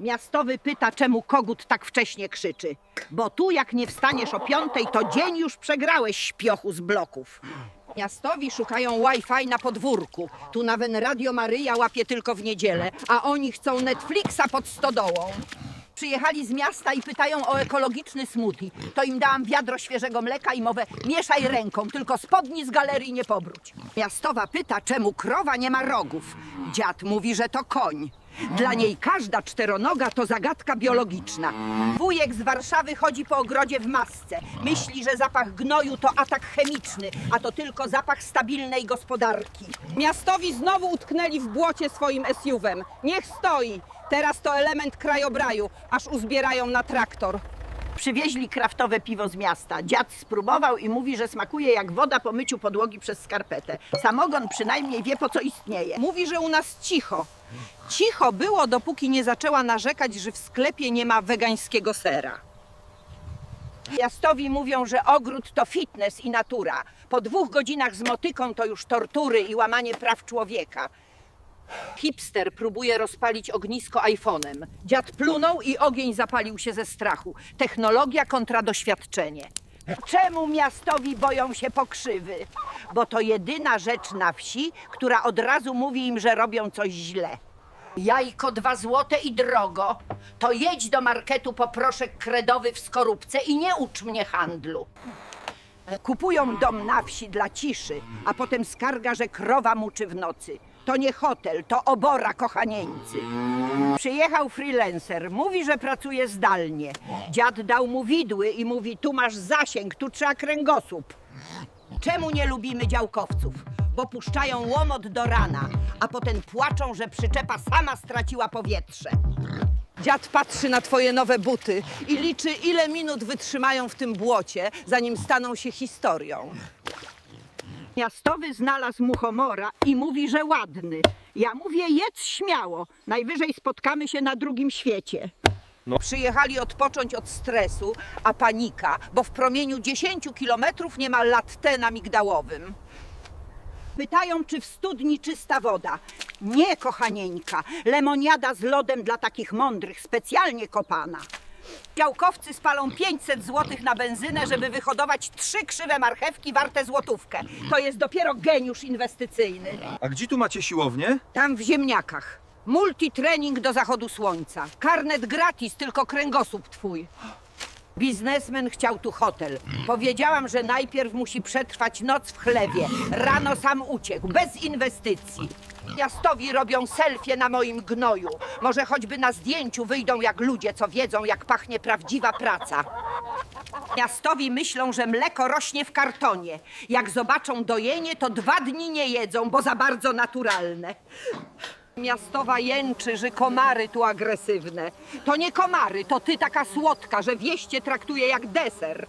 Miastowy pyta, czemu kogut tak wcześnie krzyczy. Bo tu, jak nie wstaniesz o piątej, to dzień już przegrałeś śpiochu z bloków. Miastowi szukają Wi-Fi na podwórku. Tu nawet Radio Maryja łapie tylko w niedzielę, a oni chcą Netflixa pod stodołą. Przyjechali z miasta i pytają o ekologiczny smoothie. To im dałam wiadro świeżego mleka i mowę mieszaj ręką, tylko spodni z galerii nie pobróć. Miastowa pyta, czemu krowa nie ma rogów. Dziad mówi, że to koń. Dla niej każda czteronoga to zagadka biologiczna. Wujek z Warszawy chodzi po ogrodzie w masce. Myśli, że zapach gnoju to atak chemiczny, a to tylko zapach stabilnej gospodarki. Miastowi znowu utknęli w błocie swoim SUV-em. Niech stoi. Teraz to element krajobraju, aż uzbierają na traktor. Przywieźli kraftowe piwo z miasta. Dziad spróbował i mówi, że smakuje jak woda po myciu podłogi przez skarpetę. Samogon przynajmniej wie, po co istnieje. Mówi, że u nas cicho. Cicho było, dopóki nie zaczęła narzekać, że w sklepie nie ma wegańskiego sera. Miastowi mówią, że ogród to fitness i natura. Po dwóch godzinach z motyką to już tortury i łamanie praw człowieka. Hipster próbuje rozpalić ognisko iPhone'em. Dziad plunął i ogień zapalił się ze strachu. Technologia kontra doświadczenie. Czemu miastowi boją się pokrzywy? Bo to jedyna rzecz na wsi, która od razu mówi im, że robią coś źle. Jajko dwa złote i drogo. To jedź do marketu po proszek kredowy w skorupce i nie ucz mnie handlu. Kupują dom na wsi dla ciszy, a potem skarga, że krowa muczy w nocy. To nie hotel, to obora kochanieńcy. Przyjechał freelancer, mówi, że pracuje zdalnie. Dziad dał mu widły i mówi, tu masz zasięg, tu trzeba kręgosłup. Czemu nie lubimy działkowców? Bo puszczają łomot do rana, a potem płaczą, że przyczepa sama straciła powietrze. Dziad patrzy na twoje nowe buty i liczy, ile minut wytrzymają w tym błocie, zanim staną się historią. Miastowy znalazł muchomora i mówi, że ładny. Ja mówię, jedz śmiało. Najwyżej spotkamy się na drugim świecie. Przyjechali odpocząć od stresu, a panika, bo w promieniu 10 kilometrów nie ma latte na migdałowym. Pytają, czy w studni czysta woda. Nie, kochanieńka. Lemoniada z lodem dla takich mądrych, specjalnie kopana. Działkowcy spalą 500 złotych na benzynę, żeby wyhodować trzy krzywe marchewki warte złotówkę. To jest dopiero geniusz inwestycyjny. A gdzie tu macie siłownię? Tam w ziemniakach. Multitrening do zachodu słońca. Karnet gratis, tylko kręgosłup twój. Biznesmen chciał tu hotel. Powiedziałam, że najpierw musi przetrwać noc w chlewie. Rano sam uciekł, bez inwestycji. Miastowi robią selfie na moim gnoju. Może choćby na zdjęciu wyjdą jak ludzie, co wiedzą, jak pachnie prawdziwa praca. Miastowi myślą, że mleko rośnie w kartonie. Jak zobaczą dojenie, to dwa dni nie jedzą, bo za bardzo naturalne. Miastowa jęczy, że komary tu agresywne. To nie komary, to ty taka słodka, że wieście traktuje jak deser.